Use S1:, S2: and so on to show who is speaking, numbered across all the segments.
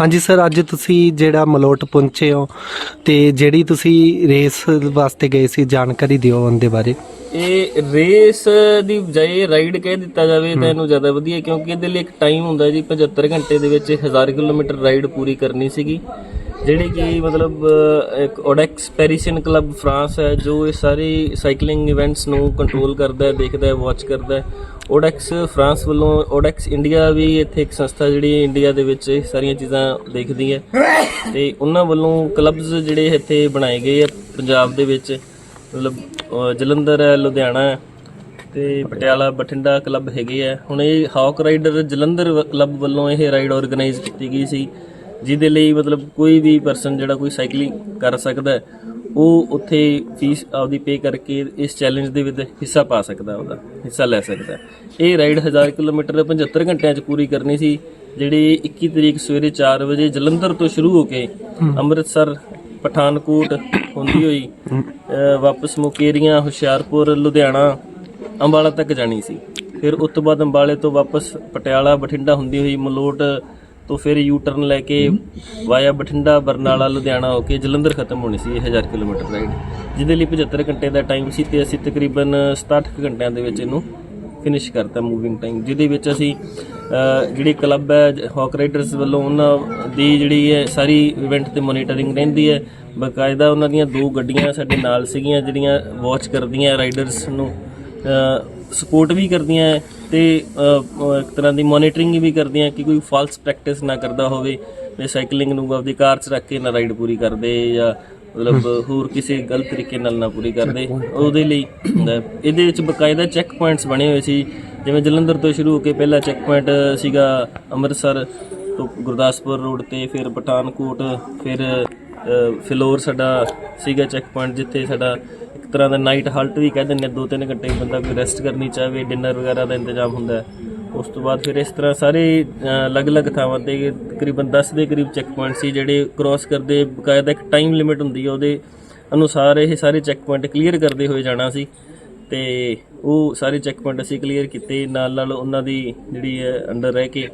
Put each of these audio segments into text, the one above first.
S1: ਹਾਂਜੀ। ਸਰ ਅੱਜ ਤੁਸੀਂ ਜਿਹੜਾ ਮਲੋਟ ਪਹੁੰਚੇ ਹੋ ਤੇ ਜਿਹੜੀ ਤੁਸੀਂ ਰੇਸ ਵਾਸਤੇ ਗਏ ਸੀ ਜਾਣਕਾਰੀ ਦਿਓ ਉਹਦੇ ਬਾਰੇ।
S2: ਇਹ ਰੇਸ ਦੀ ਬਜਾਏ ਰਾਈਡ ਕਹਿ ਦਿੱਤਾ ਜਾਵੇ ਤਾਂ ਇਹਨੂੰ ਜ਼ਿਆਦਾ ਵਧੀਆ ਕਿਉਂਕਿ ਇਹਦੇ ਲਈ ਇੱਕ ਟਾਈਮ ਹੁੰਦਾ ਜੀ 75 ਘੰਟੇ ਦੇ ਵਿੱਚ 1000 ਕਿਲੋਮੀਟਰ ਰਾਈਡ ਪੂਰੀ ਕਰਨੀ ਸੀਗੀ। ਜਿਹੜੀ ਕਿ ਮਤਲਬ ਇੱਕ ਓਡੈਕਸ ਪੈਰੀਸੀਅਨ ਕਲੱਬ ਫਰਾਂਸ ਹੈ, ਜੋ ਇਹ ਸਾਰੇ ਸਾਈਕਲਿੰਗ ਇਵੈਂਟਸ ਨੂੰ ਕੰਟਰੋਲ ਕਰਦਾ ਹੈ, ਦੇਖਦਾ ਹੈ ਵਾਚ ਕਰਦਾ ਹੈ। ਓਡੈਕਸ ਫਰਾਂਸ ਵੱਲੋਂ ਓਡੈਕਸ ਇੰਡੀਆ ਵੀ ਇੱਥੇ ਇੱਕ ਸੰਸਥਾ ਜਿਹੜੀ ਇੰਡੀਆ ਦੇ ਵਿੱਚ ਇਹ ਸਾਰੀਆਂ ਚੀਜ਼ਾਂ ਦੇਖਦੀ ਹੈ। ਤੇ ਉਹਨਾਂ ਵੱਲੋਂ ਕਲੱਬਸ ਜਿਹੜੇ ਇੱਥੇ ਬਣਾਏ ਗਏ ਆ ਪੰਜਾਬ ਦੇ ਵਿੱਚ। ਮਤਲਬ ਜਲੰਧਰ ਹੈ, ਲੁਧਿਆਣਾ ਹੈ, ਤੇ ਪਟਿਆਲਾ, ਬਠਿੰਡਾ ਕਲੱਬ ਹੈਗੇ ਆ। ਹੁਣ ਇਹ ਹਾਕ ਰਾਈਡਰ ਜਲੰਧਰ ਵ- ਕਲੱਬ ਵੱਲੋਂ ਇਹ ਰਾਈਡ ਆਰਗੇਨਾਈਜ਼ ਕੀਤੀ ਗਈ ਸੀ। ਜਿਹਦੇ ਲਈ ਮਤਲਬ ਕੋਈ ਵੀ ਪਰਸਨ ਜਿਹੜਾ ਕੋਈ ਸਾਈਕਲਿੰਗ ਕਰ ਸਕਦਾ ਉਹ ਉੱਥੇ ਫੀਸ ਆਪਦੀ ਪੇ ਕਰਕੇ ਇਸ ਚੈਲੰਜ ਦੇ ਵਿੱਚ ਹਿੱਸਾ ਪਾ ਸਕਦਾ ਉਹਦਾ ਹਿੱਸਾ ਲੈ ਸਕਦਾ। ਇਹ ਰਾਈਡ 1000 ਕਿਲੋਮੀਟਰ 75 ਘੰਟਿਆਂ 'ਚ ਪੂਰੀ ਕਰਨੀ ਸੀ ਜਿਹੜੀ 21 ਤਰੀਕ ਸਵੇਰੇ 4 ਵਜੇ ਜਲੰਧਰ ਤੋਂ ਸ਼ੁਰੂ ਹੋ ਕੇ ਅੰਮ੍ਰਿਤਸਰ ਪਠਾਨਕੋਟ ਹੁੰਦੀ ਹੋਈ ਵਾਪਸ ਮੁਕੇਰੀਆਂ ਹੁਸ਼ਿਆਰਪੁਰ ਲੁਧਿਆਣਾ ਅੰਬਾਲਾ ਤੱਕ ਜਾਣੀ ਸੀ ਫਿਰ ਉਸ ਤੋਂ ਬਾਅਦ ਅੰਬਾਲੇ ਤੋਂ ਵਾਪਸ ਪਟਿਆਲਾ ਬਠਿੰਡਾ ਹੁੰਦੀ ਹੋਈ ਮਲੋਟ ਤੋਂ ਫਿਰ ਯੂ ਟਰਨ ਲੈ ਕੇ ਵਾਇਆ ਬਠਿੰਡਾ ਬਰਨਾਲਾ ਲੁਧਿਆਣਾ ਹੋ ਕੇ ਜਲੰਧਰ ਖਤਮ ਹੋਣੀ ਸੀ ਇਹ 1000 ਕਿਲੋਮੀਟਰ ਰਾਈਡ ਜਿਹਦੇ ਲਈ 75 ਘੰਟੇ ਦਾ ਟਾਈਮ ਸੀ ਤੇ ਅਸੀਂ ਤਕਰੀਬਨ 67 ਕੁ ਘੰਟਿਆਂ ਦੇ ਵਿੱਚ ਇਹਨੂੰ ਫਿਨਿਸ਼ ਕਰਤਾ ਮੂਵਿੰਗ ਟਾਈਮ ਜਿਹਦੇ ਵਿੱਚ ਅਸੀਂ ਜਿਹੜੀ ਕਲੱਬ ਹੈ ਹੌਕ ਰਾਈਡਰਸ ਵੱਲੋਂ ਉਹਨਾਂ ਦੀ ਜਿਹੜੀ ਹੈ ਸਾਰੀ ਇਵੈਂਟ ਤੇ ਮੋਨੀਟਰਿੰਗ ਰਹਿੰਦੀ ਹੈ ਬਕਾਇਦਾ ਉਹਨਾਂ ਦੀਆਂ ਦੋ ਗੱਡੀਆਂ ਸਾਡੇ ਨਾਲ ਸੀਗੀਆਂ ਜਿਹੜੀਆਂ ਵਾਚ ਕਰਦੀਆਂ ਰਾਈਡਰਸ ਨੂੰ ਸਪੋਰਟ ਵੀ ਕਰਦੀਆਂ ਹੈ। ਤੇ ਅਹ, ਇੱਕ ਤਰ੍ਹਾਂ ਦੀ ਮੋਨੀਟਰਿੰਗ ਵੀ ਕਰਦੀਆਂ ਕਿ ਕੋਈ ਫਾਲਸ ਪ੍ਰੈਕਟਿਸ ਨਾ ਕਰਦਾ ਹੋਵੇ ਤੇ ਸਾਈਕਲਿੰਗ ਨੂੰ ਆਪਦੀ ਕਾਰ 'ਚ ਰੱਖ ਕੇ ਨਾ ਰਾਈਡ ਪੂਰੀ ਕਰਦੇ ਜਾਂ ਮਤਲਬ ਹੋਰ ਕਿਸੇ ਗਲਤ ਤਰੀਕੇ ਨਾਲ ਨਾ ਪੂਰੀ ਕਰਦੇ ਉਹਦੇ ਲਈ ਹੁੰਦਾ ਹੈ। ਇਹਦੇ ਵਿੱਚ ਬਕਾਇਦਾ ਚੈੱਕ ਪੁਆਇੰਟਸ ਬਣੇ ਹੋਏ ਸੀ ਜਿਵੇਂ ਜਲੰਧਰ ਤੋਂ ਸ਼ੁਰੂ ਹੋ ਕੇ ਪਹਿਲਾ ਚੈੱਕ ਪੁਆਇੰਟ ਸੀਗਾ ਅੰਮ੍ਰਿਤਸਰ ਤੋਂ ਗੁਰਦਾਸਪੁਰ ਰੋਡ ਤੇ ਫਿਰ ਪਠਾਨਕੋਟ ਫਿਰ ਫਿਲੌਰ ਸਾਡਾ ਸੀਗਾ ਚੈੱਕ ਪੁਆਇੰਟ ਜਿੱਥੇ ਸਾਡਾ ਇੱਕ ਤਰ੍ਹਾਂ ਦਾ ਨਾਈਟ ਹਲਟ ਵੀ ਕਹਿ ਦਿੰਦੇ ਦੋ ਤਿੰਨ ਘੰਟੇ ਬੰਦਾ ਕੋਈ ਰੈਸਟ ਕਰਨੀ ਚਾਹਵੇ ਡਿਨਰ ਵਗੈਰਾ ਦਾ ਇੰਤਜ਼ਾਮ ਹੁੰਦਾ ਹੈ। ਉਸ ਤੋਂ ਬਾਅਦ ਫਿਰ ਇਸ ਤਰ੍ਹਾਂ ਸਾਰੇ ਅਲੱਗ-ਅਲੱਗ ਥਾਵਾਂ ਤੇ ਤਕਰੀਬਨ 10 ਦੇ ਕਰੀਬ ਚੈੱਕ ਪੁਆਇੰਟ ਸੀ ਜਿਹੜੇ ਕ੍ਰਾਸ ਕਰਦੇ, ਬਕਾਇਦਾ ਇੱਕ ਟਾਈਮ ਲਿਮਿਟ ਹੁੰਦੀ ਹੈ, ਉਹਦੇ ਅਨੁਸਾਰ ਇਹ ਸਾਰੇ ਚੈੱਕ ਪੁਆਇੰਟ ਕਲੀਅਰ ਕਰਦੇ ਹੋਏ ਜਾਣਾ ਸੀ। ਤੇ ਉਹ ਸਾਰੇ ਚੈੱਕ ਪੁਆਇੰਟ ਅਸੀਂ ਕਲੀਅਰ ਕੀਤੇ ਨਾਲ ਨਾਲ ਉਹਨਾਂ ਦੀ ਜਿਹੜੀ ਹੈ ਅੰਡਰ ਰਹਿ ਕੇ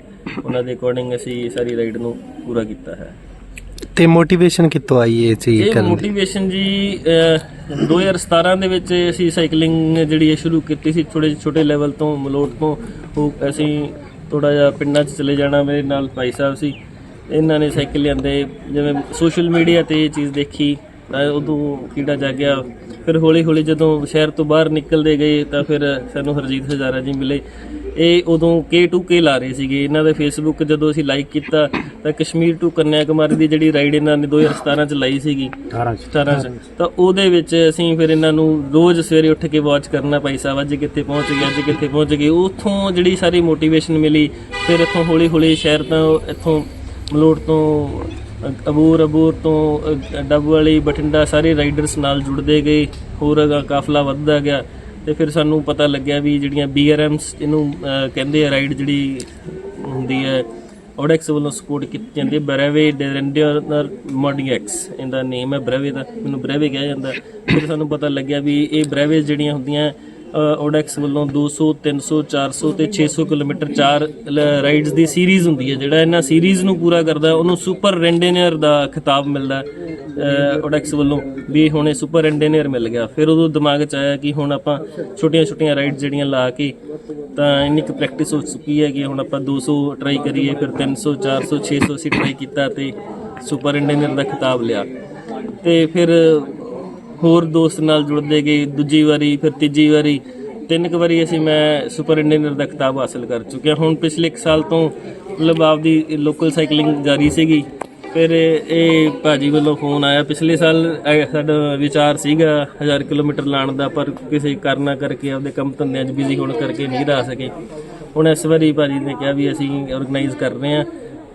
S2: ਉਹਨਾਂ ਦੇ ਅਕੋਰਡਿੰਗ ਅਸੀਂ ਸਾਰੀ ਰਾਈਡ ਨੂੰ ਪੂਰਾ ਕੀਤਾ ਹੈ।
S1: ਤੇ ਮੋਟੀਵੇਸ਼ਨ ਕਿੱਥੋਂ ਆਈ ਇਹ ਚੀਜ਼
S2: ਇਹ
S1: ਕਰਨ ਦੀ?
S2: ਮੋਟੀਵੇਸ਼ਨ ਜੀ ਅਹ, 2017 ਦੇ ਵਿੱਚ ਅਸੀਂ ਸਾਈਕਲਿੰਗ ਜਿਹੜੀ ਹੈ ਸ਼ੁਰੂ ਕੀਤੀ ਸੀ ਥੋੜੇ ਛੋਟੇ ਲੈਵਲ ਤੋਂ ਮਲੋਟ ਤੋਂ ਉਹ ਅਸੀਂ ਥੋੜਾ ਜਿਹਾ ਪਿੰਡਾਂ 'ਚ ਚਲੇ ਜਾਣਾ ਮੇਰੇ ਨਾਲ ਭਾਈ ਸਾਹਿਬ ਸੀ। ਇਹਨਾਂ ਨੇ ਸਾਈਕਲ ਲਿਆਂਦੇ ਜਿਵੇਂ ਸੋਸ਼ਲ ਮੀਡੀਆ ਤੇ ਇਹ ਚੀਜ਼ ਦੇਖੀ ਤਾਂ ਉਦੋਂ ਕੀੜਾ ਜਾਗਿਆ ਫਿਰ ਹੌਲੀ ਹੌਲੀ ਜਦੋਂ ਸ਼ਹਿਰ ਤੋਂ ਬਾਹਰ ਨਿਕਲਦੇ ਗਏ ਤਾਂ ਫਿਰ ਸਾਨੂੰ ਹਰਜੀਤ ਹਜ਼ਾਰਾ ਜੀ ਮਿਲੇ। ਇਹ ਉਦੋਂ K2K ਲਾ ਰਹੇ ਸੀਗੇ। ਇਹਨਾਂ ਦਾ ਫੇਸਬੁੱਕ ਜਦੋਂ ਅਸੀਂ ਲਾਈਕ ਕੀਤਾ ਤਾਂ ਕਸ਼ਮੀਰ ਟੂ ਕੰਨਿਆ ਕੁਮਾਰੀ ਦੀ ਜਿਹੜੀ ਰਾਈਡ ਇਹਨਾਂ ਨੇ 2017 ਚ ਲਾਈ ਸੀਗੀ। 18 ਚ। ਤਾਂ ਉਹਦੇ ਵਿੱਚ ਅਸੀਂ ਫਿਰ ਇਹਨਾਂ ਨੂੰ ਰੋਜ਼ ਸਵੇਰੇ ਉੱਠ ਕੇ ਵਾਚ ਕਰਨਾ ਭਾਈ ਸਾਹਿਬ ਅੱਜ ਕਿੱਥੇ ਪਹੁੰਚ ਗਏ ਅੱਜ ਕਿੱਥੇ ਪਹੁੰਚ ਗਏ। ਉੱਥੋਂ ਜਿਹੜੀ ਸਾਰੀ ਮੋਟੀਵੇਸ਼ਨ ਮਿਲੀ ਫਿਰ ਇੱਥੋਂ ਹੌਲੀ ਹੌਲੀ ਸ਼ਹਿਰ ਤੋਂ ਇੱਥੋਂ ਮਲੋਟ ਤੋਂ ਅਬੂਰ ਅਬੂਰ ਤੋਂ ਡੱਬ ਵਾਲੀ ਬਠਿੰਡਾ ਸਾਰੇ ਰਾਈਡਰਸ ਨਾਲ ਜੁੜਦੇ ਗਏ। ਹੋਰ ਕਾਫਲਾ ਵੱਧਦਾ ਗਿਆ। ਤੇ ਫਿਰ ਸਾਨੂੰ ਪਤਾ ਲੱਗਿਆ ਵੀ ਜਿਹੜੀਆਂ ਬੀਆਰਐਮਸ ਇਹਨੂੰ ਕਹਿੰਦੇ ਆ ਰਾਈਡ ਜਿਹੜੀ ਹੁੰਦੀ ਹੈ ਓਡੈਕਸ ਵੱਲੋਂ ਸਪੋਰਟ ਕੀਤੀ ਜਾਂਦੀ ਹੈ ਬਰੇਵੇ ਡੈਰੈਂਡਰ ਮੋਡੀਐਕਸ ਇਹਦਾ ਨੇਮ ਹੈ ਬਰੇਵੇ ਦਾ, ਮੈਨੂੰ ਬਰੇਵੇ ਕਿਹਾ ਜਾਂਦਾ। ਫਿਰ ਸਾਨੂੰ ਪਤਾ ਲੱਗਿਆ ਵੀ ਇਹ ਬਰੇਵੇ ਜਿਹੜੀਆਂ ਹੁੰਦੀਆਂ ਓਡੈਕਸ ਵੱਲੋਂ 200 300 400 ਤੇ 600 ਕਿਲੋਮੀਟਰ ਚਾਰ ਰਾਈਡਸ ਦੀ ਸੀਰੀਜ਼ ਹੁੰਦੀ ਹੈ। ਜਿਹੜਾ ਇਹਨਾਂ ਸੀਰੀਜ਼ ਨੂੰ ਪੂਰਾ ਕਰਦਾ ਉਹਨੂੰ ਸੁਪਰ ਰੈਂਡੇਨੀਅਰ ਦਾ ਖਿਤਾਬ ਮਿਲਦਾ ਓਡੈਕਸ ਵੱਲੋਂ ਵੀ ਹੁਣ ਇਹ ਸੁਪਰ ਰੈਂਡੇਨੀਅਰ ਮਿਲ ਗਿਆ। ਫਿਰ ਉਦੋਂ ਦਿਮਾਗ 'ਚ ਆਇਆ ਕਿ ਹੁਣ ਆਪਾਂ ਛੋਟੀਆਂ ਛੋਟੀਆਂ ਰਾਈਡਸ ਜਿਹੜੀਆਂ ਲਾ ਕੇ ਤਾਂ ਇੰਨੀ ਕੁ ਪ੍ਰੈਕਟਿਸ ਹੋ ਚੁੱਕੀ ਹੈ ਕਿ ਹੁਣ ਆਪਾਂ 200 ਟਰਾਈ ਕਰੀਏ, ਫਿਰ 300 400 600 ਅਸੀਂ ਟਰਾਈ ਕੀਤਾ ਤੇ ਸੁਪਰ ਰੈਂਡੇਨੀਅਰ ਦਾ ਖਿਤਾਬ ਲਿਆ। ਤੇ ਫਿਰ ਹੋਰ ਦੋਸਤ ਨਾਲ ਜੁੜਦੇ ਗਏ, ਦੂਜੀ ਵਾਰੀ, ਫਿਰ ਤੀਜੀ ਵਾਰੀ। ਤਿੰਨ ਕੁ ਵਾਰੀ ਅਸੀਂ ਮੈਂ ਸੁਪਰ ਇੰਡੀਅਨਰ ਦਾ ਖਿਤਾਬ ਹਾਸਲ ਕਰ ਚੁੱਕਿਆ। ਹੁਣ ਪਿਛਲੇ 1 ਸਾਲ ਤੋਂ ਮਤਲਬ ਆਪਦੀ ਲੋਕਲ ਸਾਈਕਲਿੰਗ ਜਾਰੀ ਸੀਗੀ। ਫਿਰ ਇਹ ਭਾਜੀ ਵੱਲੋਂ ਫੋਨ ਆਇਆ। ਪਿਛਲੇ ਸਾਲ ਸਾਡਾ ਵਿਚਾਰ ਸੀਗਾ 1000 ਕਿਲੋਮੀਟਰ ਲਾਣ ਦਾ, ਪਰ ਕਿਸੇ ਕਾਰਨਾਂ ਕਰਕੇ ਆਪਦੇ ਕੰਮ ਧੰਦਿਆਂ 'ਚ ਬਿਜ਼ੀ ਹੋਣ ਕਰਕੇ ਨਹੀਂ ਰਾ ਸਕੇ। ਹੁਣ ਇਸ ਵਾਰੀ ਭਾਜੀ ਨੇ ਕਿਹਾ ਵੀ ਅਸੀਂ ਆਰਗੇਨਾਈਜ਼ ਕਰ ਰਹੇ ਹਾਂ।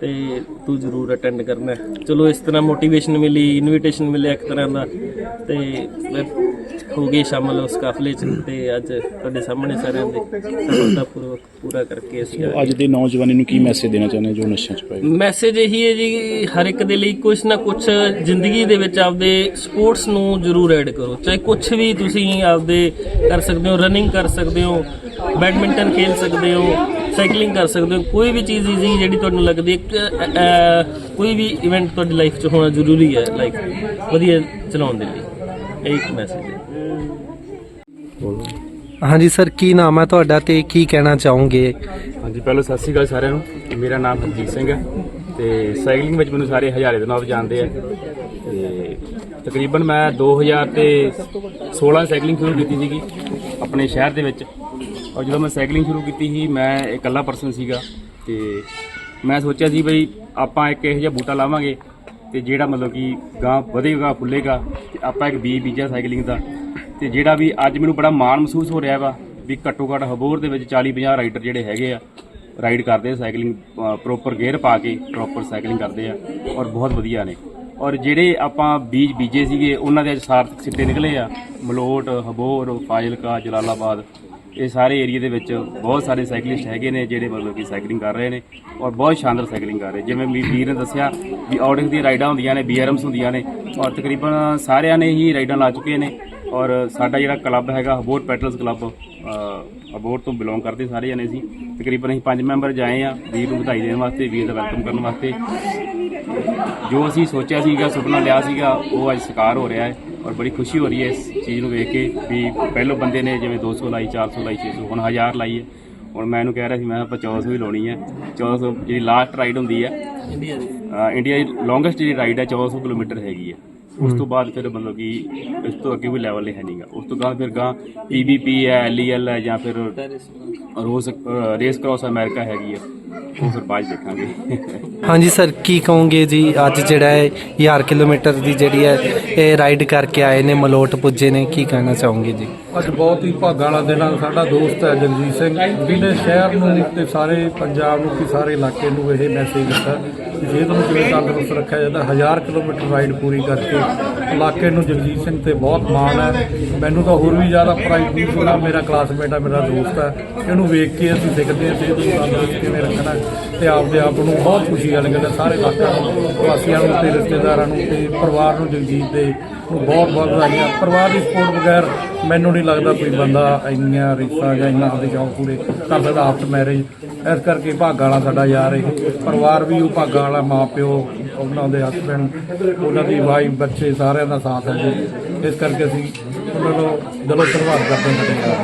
S2: ਤੇ ਤੂੰ ਜ਼ਰੂਰ ਅਟੈਂਡ ਕਰਨਾ। ਚਲੋ ਇਸ ਤਰ੍ਹਾਂ ਮੋਟੀਵੇਸ਼ਨ ਮਿਲੀ ਇਨਵੀਟੇਸ਼ਨ ਮਿਲਿਆ ਇੱਕ ਤਰ੍ਹਾਂ ਦਾ ਤੇ ਮੈਂ ਹੋ ਗਈ ਸ਼ਾਮਲ ਉਸ ਕਾਫਲੇ 'ਚ ਤੇ ਅੱਜ ਤੁਹਾਡੇ ਸਾਹਮਣੇ ਸਾਰਿਆਂ ਦੇ ਸਫਲਤਾਪੂਰਵਕ ਪੂਰਾ ਕਰਕੇ ਅਸੀਂ
S3: ਅੱਜ ਦੇ ਨੌਜਵਾਨੀ ਨੂੰ ਕੀ ਮੈਸੇਜ ਦੇਣਾ ਚਾਹੁੰਦੇ ਜੋ ਨਸ਼ਿਆਂ 'ਚ ਪਏ
S2: ਮੈਸੇਜ ਇਹੀ ਹੈ ਜੀ ਹਰ ਇੱਕ ਦੇ ਲਈ ਕੁਛ ਨਾ ਕੁਛ ਜ਼ਿੰਦਗੀ ਦੇ ਵਿੱਚ ਆਪਦੇ ਸਪੋਰਟਸ ਨੂੰ ਜ਼ਰੂਰ ਐਡ ਕਰੋ ਚਾਹੇ ਕੁਛ ਵੀ ਤੁਸੀਂ ਆਪਦੇ ਕਰ ਸਕਦੇ ਹੋ ਰਨਿੰਗ ਕਰ ਸਕਦੇ ਹੋ ਬੈਡਮਿੰਟਨ ਖੇਲ ਸਕਦੇ ਹੋ ਸਾਈਕਲਿੰਗ ਕਰ ਸਕਦੇ ਹੋ। ਕੋਈ ਵੀ ਚੀਜ਼ ਈਜ਼ੀ ਜਿਹੜੀ ਤੁਹਾਨੂੰ ਲੱਗਦੀ ਹੈ ਕੋਈ ਵੀ ਇਵੈਂਟ ਤੁਹਾਡੀ ਲਾਈਫ 'ਚ ਹੋਣਾ ਜ਼ਰੂਰੀ ਹੈ ਲਾਈਕ ਵਧੀਆ ਚਲਾਉਣ ਦੇ ਲਈ। ਇਹ ਇੱਕ ਮੈਸੇਜ ਹੈ।
S1: ਹਾਂਜੀ ਸਰ ਕੀ ਨਾਮ ਹੈ ਤੁਹਾਡਾ ਤੇ ਕੀ ਕਹਿਣਾ ਚਾਹੋਗੇ?
S4: ਹਾਂਜੀ ਪਹਿਲਾਂ ਸਤਿ ਸ਼੍ਰੀ ਅਕਾਲ ਸਾਰਿਆਂ ਨੂੰ। ਮੇਰਾ ਨਾਮ ਹਰਜੀਤ ਸਿੰਘ ਹੈ ਤੇ ਸਾਈਕਲਿੰਗ ਵਿੱਚ ਮੈਨੂੰ ਸਾਰੇ ਹਜ਼ਾਰੇ ਦੇ ਨਾਮ ਜਾਣਦੇ ਆ। ਤੇ ਤਕਰੀਬਨ ਮੈਂ 2000 ਤੇ 16 ਸਾਈਕਲਿੰਗ ਸ਼ੁਰੂ ਕੀਤੀ ਸੀਗੀ ਆਪਣੇ ਸ਼ਹਿਰ ਦੇ ਵਿੱਚ। ਔਰ ਜਦੋਂ ਮੈਂ ਸਾਈਕਲਿੰਗ ਸ਼ੁਰੂ ਕੀਤੀ ਸੀ, ਮੈਂ ਇਕੱਲਾ ਪਰਸਨ ਸੀਗਾ ਤੇ ਮੈਂ ਸੋਚਿਆ ਸੀ ਬਈ ਆਪਾਂ ਇੱਕ ਇਹੋ ਜਿਹਾ ਬੂਟਾ ਲਾਵਾਂਗੇ ਤੇ ਜਿਹੜਾ ਮਤਲਬ ਕਿ ਗਾਂ ਵਧੇਗਾ, ਫੁੱਲੇਗਾ ਤੇ ਆਪਾਂ ਇੱਕ ਬੀਜ ਬੀਜਿਆ ਸਾਈਕਲਿੰਗ ਦਾ। ਤੇ ਜਿਹੜਾ ਵੀ ਅੱਜ ਮੈਨੂੰ ਬੜਾ ਮਾਣ ਮਹਿਸੂਸ ਹੋ ਰਿਹਾ ਵਾ ਵੀ ਘੱਟੋ ਘੱਟ ਹਬੋਰ ਦੇ ਵਿੱਚ 40 50 ਰਾਈਡਰ ਜਿਹੜੇ ਹੈਗੇ ਆ ਰਾਈਡ ਕਰਦੇ ਸਾਈਕਲਿੰਗ ਪ੍ਰੋਪਰ ਗੇਅਰ ਪਾ ਕੇ ਪ੍ਰੋਪਰ ਸਾਈਕਲਿੰਗ ਕਰਦੇ ਆ ਔਰ ਬਹੁਤ ਵਧੀਆ ਨੇ। ਔਰ ਜਿਹੜੇ ਆਪਾਂ ਬੀਜ ਬੀਜੇ ਸੀਗੇ, ਉਹਨਾਂ ਦੇ ਅੱਜ ਸਾਰਥਕ ਸਿੱਟੇ ਨਿਕਲੇ ਆ। ਮਲੋਟ, ਹਬੋਰ, ਫਾਜ਼ਿਲਕਾ, ਜਲਾਲਾਬਾਦ ਇਹ ਸਾਰੇ ਏਰੀਆ ਦੇ ਵਿੱਚ ਬਹੁਤ ਸਾਰੇ ਸਾਈਕਲਿਸਟ ਹੈਗੇ ਨੇ ਜਿਹੜੇ ਮਤਲਬ ਕਿ ਸਾਈਕਲਿੰਗ ਕਰ ਰਹੇ ਨੇ ਔਰ ਬਹੁਤ ਸ਼ਾਨਦਾਰ ਸਾਈਕਲਿੰਗ ਕਰ ਰਹੇ। ਜਿਵੇਂ ਵੀ ਵੀਰ ਨੇ ਦੱਸਿਆ ਵੀ ਆਊਟਿੰਗ ਦੀਆਂ ਰਾਈਡਾਂ ਹੁੰਦੀਆਂ ਨੇ ਬੀਆਰਐਮਸ ਹੁੰਦੀਆਂ ਨੇ ਔਰ ਤਕਰੀਬਨ ਸਾਰਿਆਂ ਨੇ ਹੀ ਰਾਈਡਾਂ ਲਾ ਚੁੱਕੇ ਨੇ ਔਰ ਸਾਡਾ ਜਿਹੜਾ ਕਲੱਬ ਹੈਗਾ ਹਬੋਰ ਪੈਟਲਸ ਕਲੱਬ ਹਬੋਰ ਤੋਂ ਬਿਲੋਂਗ ਕਰਦੇ ਸਾਰੇ ਜਣੇ ਸੀ ਤਕਰੀਬਨ ਅਸੀਂ ਪੰਜ ਮੈਂਬਰ ਜਾਏ ਆ, ਵੀਰ ਨੂੰ ਵਧਾਈ ਦੇਣ ਵਾਸਤੇ, ਵੀਰ ਦਾ ਵੈਲਕਮ ਕਰਨ ਵਾਸਤੇ। ਜੋ ਅਸੀਂ ਸੋਚਿਆ ਸੀਗਾ, ਸੁਪਨਾ ਲਿਆ ਸੀਗਾ, ਉਹ ਅੱਜ ਸਾਕਾਰ ਹੋ ਰਿਹਾ ਹੈ। ਔਰ ਬੜੀ ਖੁਸ਼ੀ ਹੋ ਰਹੀ ਹੈ ਇਸ ਚੀਜ਼ ਨੂੰ ਵੇਖ ਕੇ ਵੀ ਪਹਿਲੋਂ ਬੰਦੇ ਨੇ ਜਿਵੇਂ 200 ਲਾਈ 400 ਲਾਈ 600 ਹੁਣ 1000 ਲਾਈ ਹੈ। ਹੁਣ ਮੈਂ ਇਹਨੂੰ ਕਹਿ ਰਿਹਾ ਸੀ ਮੈਂ ਆਪਾਂ 1400 ਹੀ ਲਾਉਣੀ ਹੈ। 1400 ਜਿਹੜੀ ਲਾਸਟ ਰਾਈਡ ਹੁੰਦੀ ਹੈ
S2: ਇੰਡੀਆ ਦੀ।
S4: ਇੰਡੀਆ ਦੀ ਲੌਂਗੈਸਟ ਜਿਹੜੀ ਰਾਈਡ ਹੈ 1400 ਕਿਲੋਮੀਟਰ ਹੈਗੀ ਹੈ। ਉਸ ਤੋਂ ਬਾਅਦ ਫਿਰ ਮਤਲਬ ਕਿ ਇਸ ਤੋਂ ਅੱਗੇ ਕੋਈ ਲੈਵਲ ਨਹੀਂ ਹੈ ਨਹੀਂਗਾ ਉਸ ਤੋਂ ਬਾਅਦ ਫਿਰ ਗਾਂ ਪੀਬੀਪੀ ਹੈ ਐਲਈਐਲ ਹੈ ਜਾਂ ਫਿਰ ਰੋਜ਼ ਰੇਸ ਕ੍ਰਾਸ ਅਮਰੀਕਾ ਹੈਗੀ ਹੈ ਉਹ ਫਿਰ ਬਾਅਦ ਦੇਖਾਂਗੇ।
S1: ਹਾਂਜੀ ਸਰ ਕੀ ਕਹੋਗੇ ਜੀ? ਅੱਜ ਜਿਹੜਾ ਹੈ 1000 ਕਿਲੋਮੀਟਰ ਦੀ ਜਿਹੜੀ ਹੈ ਇਹ ਰਾਈਡ ਕਰਕੇ ਆਏ ਨੇ ਮਲੋਟ ਪੁੱਜੇ ਨੇ। ਕੀ ਕਹਿਣਾ ਚਾਹੋਗੇ ਜੀ?
S5: ਅੱਜ ਬਹੁਤ ਹੀ ਭਾਗਾਂ ਵਾਲਾ ਦਿਨ ਆ। ਸਾਡਾ ਦੋਸਤ ਹੈ ਜਗਜੀਤ ਸਿੰਘ। ਜਿਹਨੇ ਸ਼ਹਿਰ ਨੂੰ ਤੇ ਸਾਰੇ ਪੰਜਾਬ ਨੂੰ ਤੇ ਸਾਰੇ ਇਲਾਕੇ ਨੂੰ ਇਹ ਮੈਸੇਜ ਦਿੱਤਾ। ਸਿਹਤ ਨੂੰ ਕਿਵੇਂ ਤੰਦਰੁਸਤ ਰੱਖਿਆ ਜਾਂਦਾ, ਹਜ਼ਾਰ ਕਿਲੋਮੀਟਰ ਰਾਈਡ ਪੂਰੀ ਕਰਕੇ ਇਲਾਕੇ ਨੂੰ ਜਗਜੀਤ ਸਿੰਘ ਤੇ ਬਹੁਤ ਮਾਣ ਹੈ। ਮੈਨੂੰ ਤਾਂ ਹੋਰ ਵੀ ਜ਼ਿਆਦਾ ਪ੍ਰਾਈਡ ਫੀਲ ਹੁੰਦਾ ਮੇਰਾ ਕਲਾਸਮੇਟ ਹੈ ਮੇਰਾ ਦੋਸਤ ਹੈ ਇਹਨੂੰ ਵੇਖ ਕੇ ਅਸੀਂ ਸਿੱਖਦੇ ਹਾਂ ਸਿਹਤ ਨੂੰ ਤੰਦਰੁਸਤ ਕਿਵੇਂ ਰੱਖਣਾ ਹੈ ਤੇ ਆਪਦੇ ਆਪ ਨੂੰ ਬਹੁਤ ਖੁਸ਼ੀ ਵਾਲੀ ਗੱਲ ਹੈ। ਸਾਰੇ ਇਲਾਕਾ ਨੂੰ ਵਾਸੀਆਂ ਨੂੰ, ਤੇ ਰਿਸ਼ਤੇਦਾਰਾਂ ਨੂੰ, ਤੇ ਪਰਿਵਾਰ ਨੂੰ, ਜਗਜੀਤ ਦੇ ਨੂੰ ਬਹੁਤ ਬਹੁਤ ਵਧਾਈਆਂ। ਪਰਿਵਾਰ ਦੀ ਸਪੋਰਟ ਬਗੈਰ ਮੈਨੂੰ ਨਹੀਂ ਲੱਗਦਾ ਕੋਈ ਬੰਦਾ ਇੰਨੀਆਂ ਰੀਸਾਂ ਜਾਂ ਇੰਨਾ ਆਪਦੇ ਸ਼ੌਕ ਪੂਰੇ ਕਰ ਸਕਦਾ ਆਫਟਰ ਮੈਰਿਜ ਇਸ ਕਰਕੇ ਭਾਗਾਂ ਵਾਲਾ ਸਾਡਾ ਯਾਰ ਇਹ। ਪਰਿਵਾਰ ਵੀ ਉਹ ਭਾਗਾਂ ਵਾਲਾ ਮਾਂ ਪਿਓ ਉਹਨਾਂ ਦੇ ਹਸਬੈਂਡ ਉਹਨਾਂ ਦੀ ਵਾਈਫ ਬੱਚੇ ਸਾਰਿਆਂ ਦਾ ਸਾਥ ਹੈ ਜੀ। ਇਸ ਕਰਕੇ ਅਸੀਂ ਉਹਨਾਂ ਨੂੰ ਦਿਲੋਂ ਧੰਨਵਾਦ ਕਰਦੇ ਹਾਂ